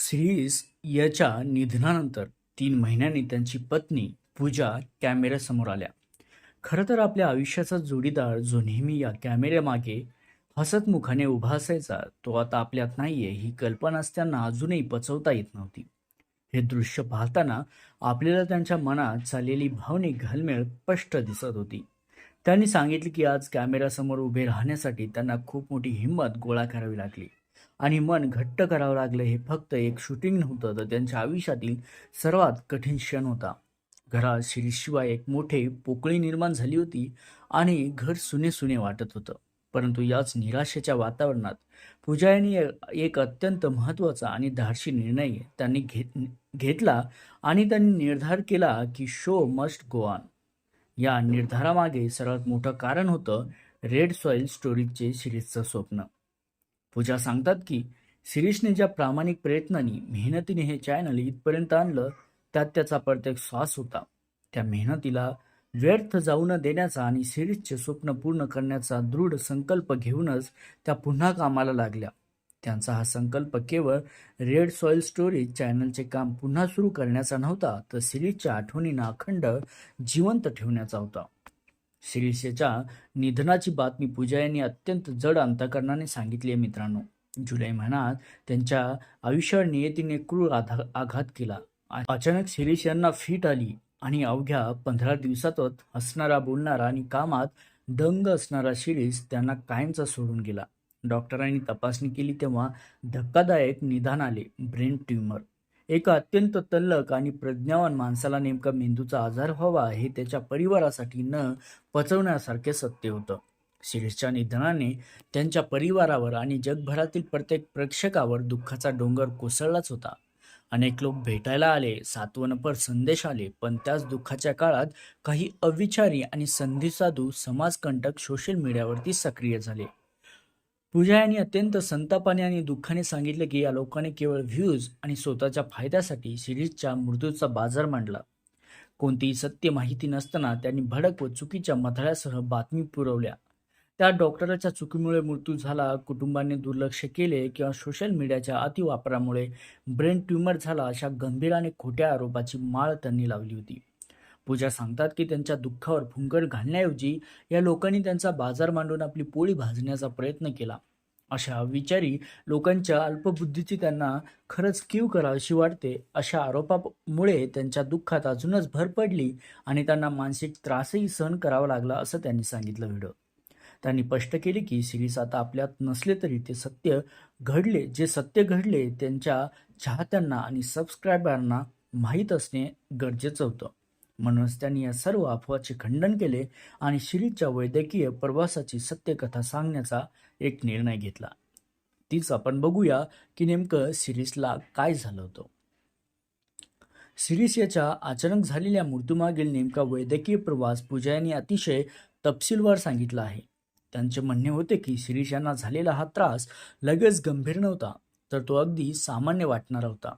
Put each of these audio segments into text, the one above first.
Series याच्या निधनानंतर तीन महिन्यांनी त्यांची पत्नी पूजा कॅमेऱ्यासमोर आल्या. खरं तर आपल्या आयुष्याचा जोडीदार जो नेहमी या कॅमेऱ्यामागे हसतमुखाने उभा असायचा तो आता आपल्यात नाहीये ही कल्पनाच त्यांना अजूनही पचवता येत नव्हती. हे दृश्य पाहताना आपल्याला त्यांच्या मनात चाललेली भावनिक घालमेळ स्पष्ट दिसत होती. त्यांनी सांगितले की आज कॅमेऱ्यासमोर उभे राहण्यासाठी त्यांना खूप मोठी हिंमत गोळा करावी लागली. आणि मन घट्ट करावं लागलं हे फक्त एक शूटिंग नव्हतं तर त्यांच्या आयुष्यातील सर्वात कठीण क्षण होता. घरात शिरीषशिवाय एक मोठे पोकळी निर्माण झाली होती आणि घर सुने सुने वाटत होतं. परंतु याच निराशेच्या वातावरणात पूजा यांनी एक अत्यंत महत्त्वाचा आणि धाडशी निर्णय त्यांनी घेत घेतला आणि त्यांनी निर्धार केला की शो मस्ट गो ऑन या निर्धारामागे सर्वात मोठं कारण होतं रेड सॉइल स्टोरीजचे सिरीजचं स्वप्न. पूजा सांगतात की शिरीषने ज्या प्रामाणिक प्रयत्नांनी मेहनतीने हे चॅनल इथपर्यंत आणलं त्यात त्याचा प्रत्येक श्वास होता. त्या मेहनतीला व्यर्थ जाऊ न देण्याचा आणि शिरीषचे स्वप्न पूर्ण करण्याचा दृढ संकल्प घेऊनच त्या पुन्हा कामाला लागल्या. त्यांचा हा संकल्प केवळ रेड सॉइल स्टोरीज चॅनलचे काम पुन्हा सुरू करण्याचा नव्हता तर सिरीजच्या आठवणींना अखंड जिवंत ठेवण्याचा होता. शिरीषेच्या निधनाची बातमी पूजा यांनी अत्यंत जड अंतकरणाने सांगितली आहे मित्रांनो. जुलै महिन्यात त्यांच्या आयुष्यावर नियतीने क्रूर आधा आघात केला. अचानक शिरीष यांना फिट आली आणि अवघ्या पंधरा दिवसातच हसणारा बोलणारा आणि कामात दंग असणारा शिरीष त्यांना कायमचा सोडून गेला. डॉक्टरांनी तपासणी केली तेव्हा धक्कादायक निदान आले. ब्रेन ट्यूमर एका अत्यंत तल्लक आणि प्रज्ञावान माणसाला नेमका मेंदूचा आजार व्हावा हे त्याच्या परिवारासाठी न पचवण्यासारखे सत्य होतं. शिरीषच्या निधनाने त्यांच्या परिवारावर आणि जगभरातील प्रत्येक प्रेक्षकावर दुःखाचा डोंगर कोसळलाच होता. अनेक लोक भेटायला आले सात्वनपर संदेश आले पण त्याच दुःखाच्या काळात काही अविचारी आणि संधीसाधू समाजकंटक सोशल मीडियावरती सक्रिय झाले. पूजा यांनी अत्यंत संतापाने आणि दुःखाने सांगितले की या लोकांनी केवळ व्ह्यूज आणि स्वतःच्या फायद्यासाठी सिरीजच्या मृत्यूचा बाजार मांडला. कोणतीही सत्य माहिती नसताना त्यांनी भडक व चुकीच्या मथळ्यासह बातमी पुरवल्या. त्या डॉक्टरच्या चुकीमुळे मृत्यू झाला कुटुंबाने दुर्लक्ष केले किंवा सोशल मीडियाच्या अतिवापरामुळे ब्रेन ट्यूमर झाला अशा गंभीर आणि खोट्या आरोपाची माळ त्यांनी लावली होती. पूजा सांगतात की त्यांच्या दुःखावर फुंकर घालण्याऐवजी या लोकांनी त्यांचा बाजार मांडून आपली पोळी भाजण्याचा प्रयत्न केला. अशा विचारी लोकांच्या अल्पबुद्धीची त्यांना खरंच कीव करावीशी वाटते. अशा आरोपामुळे त्यांच्या दुःखात अजूनच भर पडली आणि त्यांना मानसिक त्रासही सहन करावा लागला असं त्यांनी सांगितलं व्हिडिओ त्यांनी स्पष्ट केले की सिरीस आता आपल्यात नसले तरी ते सत्य घडले. जे सत्य घडले त्यांच्या चाहत्यांना आणि सबस्क्रायबरांना माहीत असणे गरजेचं होतं. म्हणूनच त्यांनी या सर्व अफवाचे खंडन केले आणि शिरीच्या वैद्यकीय प्रवासाची सत्यकथा सांगण्याचा एक निर्णय घेतला. तीच आपण बघूया की नेमकं सिरीसला काय झालं होतं. सिरीस याच्या अचानक झालेल्या मृत्यूमागील नेमका वैद्यकीय प्रवास पूजा यांनी अतिशय तपशीलवार सांगितला आहे. त्यांचे म्हणणे होते की शिरीष यांना झालेला हा त्रास लगेच गंभीर नव्हता तर तो अगदी सामान्य वाटणारा होता.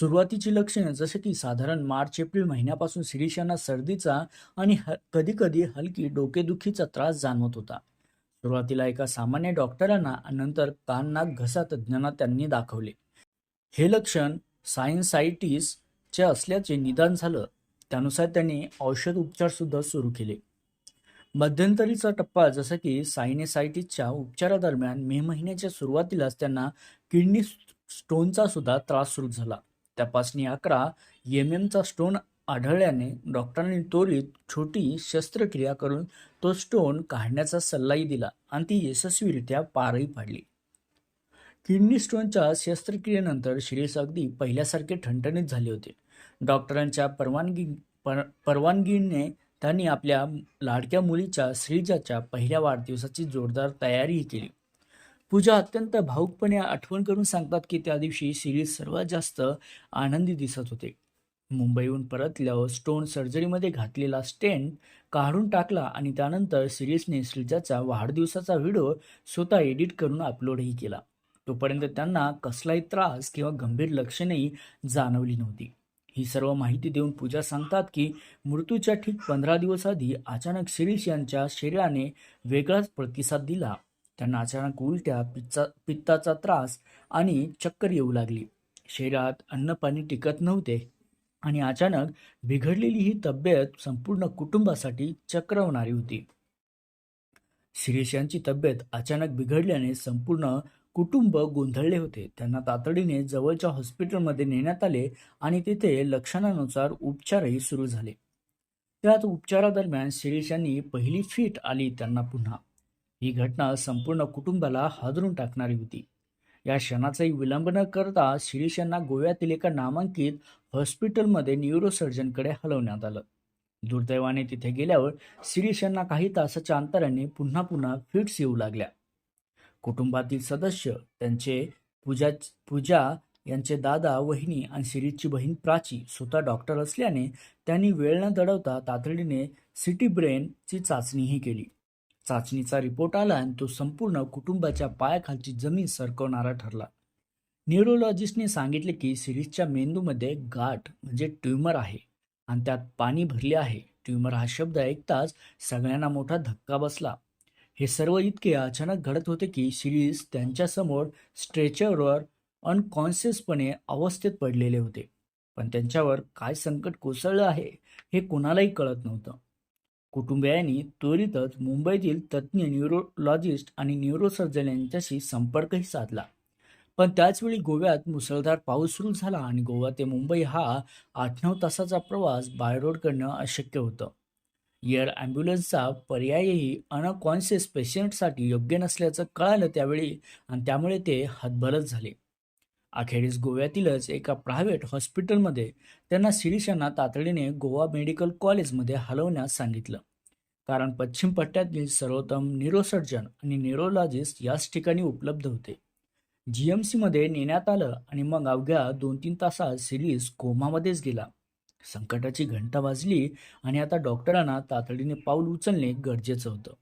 सुरुवातीची लक्षणे जसे की साधारण मार्च एप्रिल महिन्यापासून शिरीष यांना सर्दीचा आणि ह कधीकधी हलकी डोकेदुखीचा त्रास जाणवत होता. सुरुवातीला एका सामान्य डॉक्टरांना नंतर कान नाक घसा तज्ज्ञांना त्यांनी दाखवले. हे लक्षण सायन्सायटिसचे असल्याचे निदान झालं. त्यानुसार त्यांनी औषध उपचारसुद्धा सुरू केले. मध्यंतरीचा टप्पा जसं की सायनेसायटिसच्या उपचारादरम्यान मे महिन्याच्या सुरुवातीलाच त्यांना किडनी स्टोनचा सुद्धा त्रास सुरू झाला. तपासणी अकरा एम एमचा स्टोन आढळल्याने डॉक्टरांनी त्वरित छोटी शस्त्रक्रिया करून तो स्टोन काढण्याचा सल्लाही दिला आणि ती यशस्वीरित्या पारही पाडली. किडनी स्टोनच्या शस्त्रक्रियेनंतर शिरीष अगदी पहिल्यासारखे ठणठणीत झाले होते. डॉक्टरांच्या परवानगी पर परवानगीने त्यांनी आपल्या लाडक्या मुलीच्या श्रीजाच्या पहिल्या वाढदिवसाची जोरदार तयारीही केली. पूजा अत्यंत भाऊकपणे आठवण करून सांगतात की त्या दिवशी सिरीज सर्वात जास्त आनंदी दिसत होते. मुंबईहून परतल्यावर स्टोन सर्जरीमध्ये घातलेला स्टेंट काढून टाकला आणि त्यानंतर सिरीजने श्रीजाचा वाढदिवसाचा व्हिडिओ स्वतः एडिट करून अपलोडही केला. तोपर्यंत त्यांना कसलाही त्रास किंवा गंभीर लक्षणेही जाणवली नव्हती. ही सर्व माहिती देऊन पूजा सांगतात की मृत्यूच्या ठीक पंधरा दिवस आधी अचानक शिरीष यांच्या शरीराने वेगळाच प्रतिसाद दिला. त्यांना अचानक उलट्या पित्ता पित्ताचा त्रास आणि चक्कर येऊ लागली. शरीरात अन्न पाणी टिकत नव्हते आणि अचानक बिघडलेली ही तब्येत संपूर्ण कुटुंबासाठी चक्रवणारी होती. शिरीष यांची तब्येत अचानक बिघडल्याने संपूर्ण कुटुंब गोंधळले होते. त्यांना तातडीने जवळच्या हॉस्पिटलमध्ये नेण्यात आले आणि तिथे लक्षणानुसार उपचारही सुरू झाले. त्यात उपचारादरम्यान शिरीष यांनी पहिली फिट आली त्यांना पुन्हा ही घटना संपूर्ण कुटुंबाला हादरून टाकणारी होती. या क्षणाचाही विलंब न करता शिरीष यांना गोव्यातील एका नामांकित हॉस्पिटलमध्ये न्यूरोसर्जनकडे हलवण्यात आलं. दुर्दैवाने तिथे गेल्यावर शिरीष यांना काही तासाच्या अंतराने पुन्हा पुन्हा फिट्स येऊ लागल्या. कुटुंबातील सदस्य त्यांचे पूजा पूजा यांचे दादा वहिनी आणि शिरीषची बहीण प्राची स्वतः डॉक्टर असल्याने त्यांनी वेळ न दडवता तातडीने सिटी ब्रेनची चाचणीही केली. चाचणीचा रिपोर्ट आला आणि तो संपूर्ण कुटुंबाच्या पायाखालची जमीन सरकवणारा ठरला. न्यूरोलॉजिस्टने सांगितले की सिरीजच्या मेंदूमध्ये गाठ म्हणजे ट्युमर आहे आणि त्यात पाणी भरले आहे. ट्युमर हा शब्द ऐकताच सगळ्यांना मोठा धक्का बसला. हे सर्व इतके अचानक घडत होते की सिरीज त्यांच्यासमोर स्ट्रेचरवर अनकॉन्शियसपणे अवस्थेत पडलेले होते. पण त्यांच्यावर काय संकट कोसळलं आहे हे कुणालाही कळत नव्हतं. कुटुंबियांनी त्वरितच मुंबईतील तज्ज्ञ न्यूरोलॉजिस्ट आणि न्यूरोसर्जन यांच्याशी संपर्कही साधला. पण त्याचवेळी गोव्यात मुसळधार पाऊस सुरू झाला आणि गोवा ते मुंबई हा आठ नऊ तासाचा प्रवास बाय रोड करणं अशक्य होतं. एअर ॲम्ब्युलन्सचा पर्यायही अनकॉन्शियस पेशंटसाठी योग्य नसल्याचं कळालं त्यावेळी आणि त्यामुळे ते हतबलच झाले. अखेरीस गोव्यातीलच एका प्रायव्हेट हॉस्पिटलमध्ये त्यांना शिरीष यांना तातडीने गोवा मेडिकल कॉलेजमध्ये हलवण्यास सांगितलं. कारण पश्चिम पट्ट्यातील सर्वोत्तम न्यूरोसर्जन आणि न्यूरोलॉजिस्ट याच ठिकाणी उपलब्ध होते. जी एम सीमध्ये नेण्यात आलं आणि मग अवघ्या दोन तीन तासात सिरीज कोमामध्येच गेला. संकटाची घंटा वाजली आणि आता डॉक्टरांना तातडीने पाऊल उचलणे गरजेचं होतं.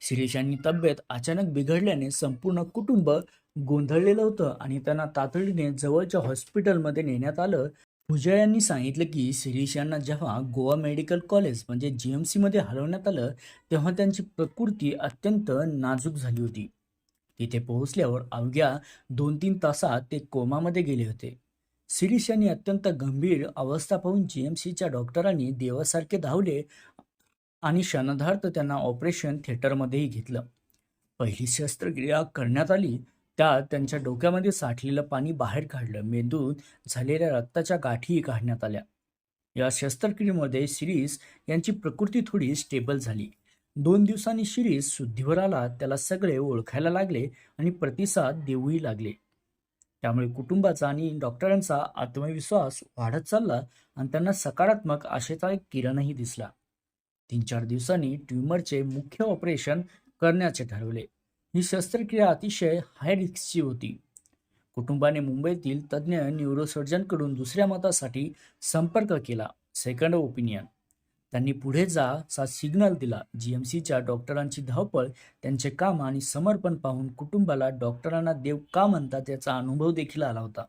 शिरीष यांनी तब्येत अचानक बिघडल्याने संपूर्ण कुटुंब गोंधळलेलं होतं आणि त्यांना तातडीने जवळच्या हॉस्पिटलमध्ये नेण्यात आलं. भुजळ यांनी सांगितलं की शिरीष यांना जेव्हा गोवा मेडिकल कॉलेज म्हणजे जी एम सीमध्ये हलवण्यात आलं तेव्हा त्यांची प्रकृती अत्यंत नाजूक झाली होती. तिथे पोहोचल्यावर अवघ्या दोन तीन तासात ते कोमामध्ये गेले होते. शिरीष यांनी अत्यंत गंभीर अवस्था पाहून जी एम सीच्या डॉक्टरांनी देवासारखे धावले आणि क्षणधार्थ त्यांना ऑपरेशन थिएटरमध्येही घेतलं. पहिली शस्त्रक्रिया करण्यात आली. त्यात त्यांच्या डोक्यामध्ये साठलेलं पाणी बाहेर काढलं. मेंदूत झालेल्या रक्ताच्या गाठीही काढण्यात आल्या. या शस्त्रक्रियेमध्ये शिरीष यांची प्रकृती थोडी स्टेबल झाली. दोन दिवसांनी शिरीष शुद्धीवर आला त्याला सगळे ओळखायला लागले आणि प्रतिसाद देऊही लागले. त्यामुळे कुटुंबाचा आणि डॉक्टरांचा आत्मविश्वास वाढत चालला आणि त्यांना सकारात्मक आशेचा एक किरणही दिसला. तीन चार दिवसांनी ट्युमरचे मुख्य ऑपरेशन करण्याचे ठरवले. ही शस्त्रक्रिया अतिशय हाय रिस्कची होती. कुटुंबाने मुंबईतील तज्ज्ञ न्यूरोसर्जनकडून दुसऱ्या मतासाठी संपर्क केला सेकंड ओपिनियन त्यांनी पुढे जा चा सिग्नल दिला. जी एम सीच्या डॉक्टरांची धावपळ त्यांचे काम आणि समर्पण पाहून कुटुंबाला डॉक्टरांना देव का म्हणतात याचा अनुभव देखील आला होता.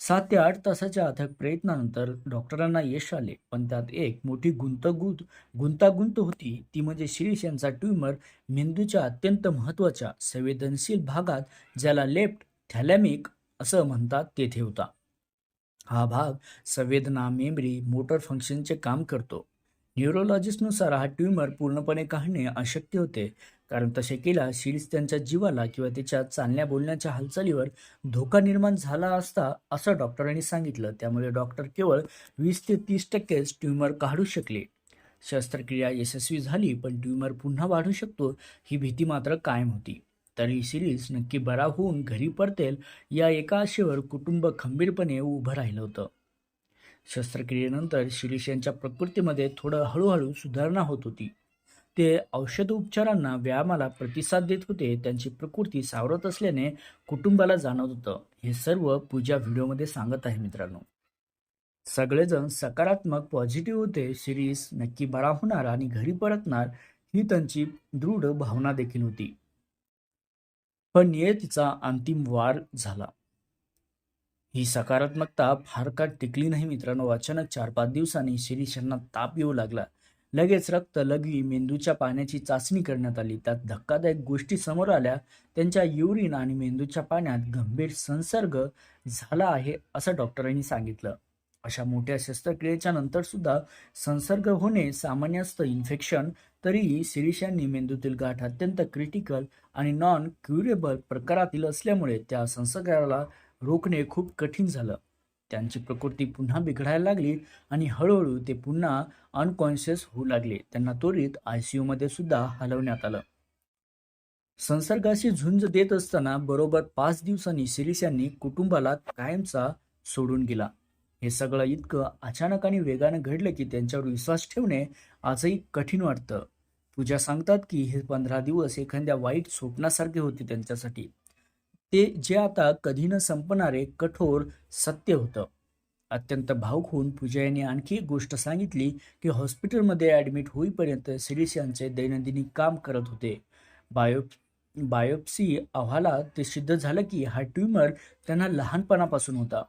सात ते आठ तासाच्या अथक प्रयत्नानंतर डॉक्टरांना यश आले पण त्यात एक मोठी गुंतगुंत गुंतागुंत होती. ती म्हणजे शिरीष यांचा ट्यूमर मेंदूच्या अत्यंत महत्त्वाच्या संवेदनशील भागात ज्याला लेफ्ट थॅलॅमिक असं म्हणतात तेथे होता. हा भाग संवेदना मेमरी मोटर फंक्शनचे काम करतो. न्यूरोलॉजिस्टनुसार हा ट्यूमर पूर्णपणे काढणे अशक्य होते कारण तसे केला शिरीष त्यांच्या जीवाला किंवा त्याच्या चालण्या बोलण्याच्या हालचालीवर धोका निर्माण झाला असता असं डॉक्टरांनी सांगितलं. त्यामुळे डॉक्टर केवळ वीस ते तीस टक्केच ट्यूमर काढू शकले. शस्त्रक्रिया यशस्वी झाली पण ट्यूमर पुन्हा वाढू शकतो ही भीती मात्र कायम होती. तरी सिरीज नक्की बरा होऊन घरी परतेल या एका आशेवर कुटुंब खंबीरपणे उभं राहिलं होतं. शस्त्रक्रियेनंतर शिरीष यांच्या प्रकृतीमध्ये थोडं हळूहळू सुधारणा होत होती. ते औषधोपचारांना व्यायामाला प्रतिसाद देत होते त्यांची प्रकृती सावरत असल्याने कुटुंबाला जाणवत होतं. हे सर्व पूजा व्हिडिओमध्ये सांगत आहे मित्रांनो. सगळेजण सकारात्मक पॉझिटिव्ह होते. शिरीष नक्की बरा होणार आणि घरी परतणार ही त्यांची दृढ भावना देखील होती. पण नियतीचा अंतिम वार झाला. ही सकारात्मकता फार काळ टिकली नाही मित्रांनो? अचानक चार पाच दिवसांनी शिरीषांना ताप येऊ लागला. लगेच रक्त लघवी मेंदूच्या पाण्याची चाचणी करण्यात आली. त्यात धक्कादायक गोष्टी समोर आल्या. त्यांच्या युरिन आणि मेंदूच्या पाण्यात गंभीर संसर्ग झाला आहे असं डॉक्टरांनी सांगितलं. अशा मोठ्या शस्त्रक्रियेच्या नंतर सुद्धा संसर्ग होणे सामान्य असतं इन्फेक्शन तरीही शिरीष यांनी मेंदूतील गाठ अत्यंत क्रिटिकल आणि नॉन क्युरेबल प्रकारातील असल्यामुळे त्या संसर्गाला रोखणे खूप कठीण झालं. त्यांची प्रकृती पुन्हा बिघडायला लागली आणि हळूहळू ते पुन्हा अनकॉन्शियस होऊ लागले. त्यांना त्वरित आय सी मध्ये सुद्धा हलवण्यात आलं. संसर्गाशी झुंज देत असताना बरोबर पाच दिवसांनी शिरीष यांनी कुटुंबाला कायमचा सोडून गेला. हे सगळं इतकं अचानक आणि वेगानं घडलं की त्यांच्यावर विश्वास ठेवणे आजही कठीण वाटतं. पूजा सांगतात की हे पंधरा दिवस एखाद्या वाईट स्वप्नासारखे होते त्यांच्यासाठी. ते जे आता कधी न संपणारे कठोर सत्य होतं. अत्यंत भावूक होऊन पूजा यांनी आणखी एक गोष्ट सांगितली की हॉस्पिटलमध्ये ॲडमिट होईपर्यंत सिरीस यांचे दैनंदिनी काम करत होते. बायो बायोप्सी अहवालात ते सिद्ध झालं की हा ट्यूमर त्यांना लहानपणापासून होता.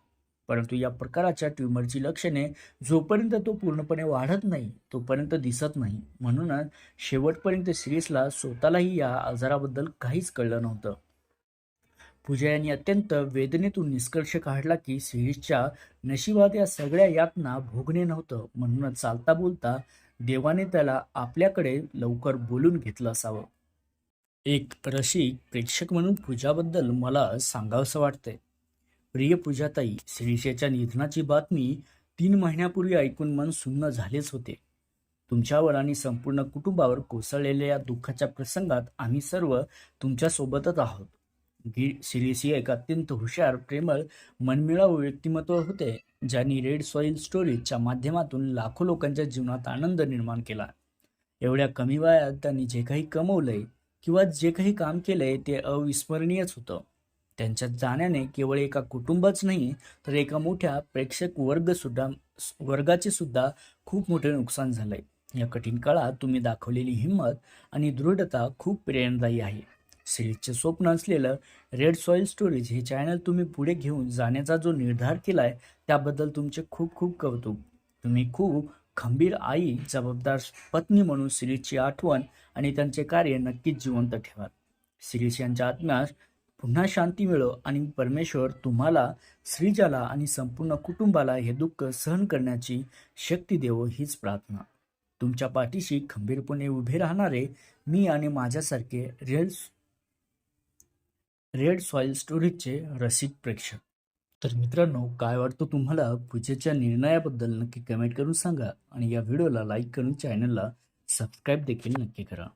परंतु या प्रकाराच्या ट्यूमरची लक्षणे जोपर्यंत तो पूर्णपणे वाढत नाही तोपर्यंत दिसत नाही. म्हणूनच शेवटपर्यंत सिरीसला स्वतःलाही या आजाराबद्दल काहीच कळलं नव्हतं. पूजा यांनी अत्यंत वेदनेतून निष्कर्ष काढला की सिरीजच्या नशिबात या सगळ्या यातना भोगणे नव्हतं. म्हणूनच चालता बोलता देवाने त्याला आपल्याकडे लवकर बोलून घेतलं असावं. एक रसिक प्रेक्षक म्हणून पूजाबद्दल मला सांगावंसं वाटतंय. प्रिय पूजाताई शिरीषेच्या निधनाची बातमी तीन महिन्यापूर्वी ऐकून मन सुन्न झालेच होते. तुमच्यावर आणि संपूर्ण कुटुंबावर कोसळलेल्या या दुःखाच्या प्रसंगात आम्ही सर्व तुमच्यासोबतच आहोत. गी शिरीष एक अत्यंत हुशार प्रेमळ मनमिळावू व्यक्तिमत्व होते ज्यांनी रेड सॉईल स्टोरीजच्या माध्यमातून लाखो लोकांच्या जीवनात आनंद निर्माण केला. एवढ्या कमी वयात त्यांनी जे काही कमवलंय किंवा जे काही काम केलंय ते अविस्मरणीयच होतं. त्यांच्या जाण्याने केवळ एका कुटुंबच नाही तर एका मोठ्या प्रेक्षक वर्ग सुद्धा वर्गाचे सुद्धा खूप मोठे नुकसान झालंय. या कठीण काळात तुम्ही दाखवलेली हिंमत आणि दृढता खूप प्रेरणादायी आहे. सिरीजचे स्वप्न असलेलं रेड सॉईल स्टोरीज हे चॅनल तुम्ही पुढे घेऊन जाण्याचा जो निर्धार केला आहे त्याबद्दल तुमचे खूप खूप कौतुक. तुम्ही खूप खंबीर आई जबाबदार पत्नी म्हणून सिरीजची आठवण आणि त्यांचे कार्य नक्कीच जिवंत ठेवा. सिरीज यांच्या आत्म्यास पुन्हा शांती मिळो आणि परमेश्वर तुम्हाला श्रीजाला आणि संपूर्ण कुटुंबाला हे दुःख सहन करण्याची शक्ती देवो हीच प्रार्थना. तुमच्या पाठीशी खंबीरपणे उभे राहणारे मी आणि माझ्यासारखे रेल्स रेड सॉईल स्टोरीजचे रसिक प्रेक्षक. तर मित्रांनो काय वाटतं तुम्हाला? पूजेच्या निर्णयाबद्दल नक्की कमेंट करून सांगा आणि या व्हिडिओला लाईक करून चॅनलला सबस्क्राईब देखील नक्की करा.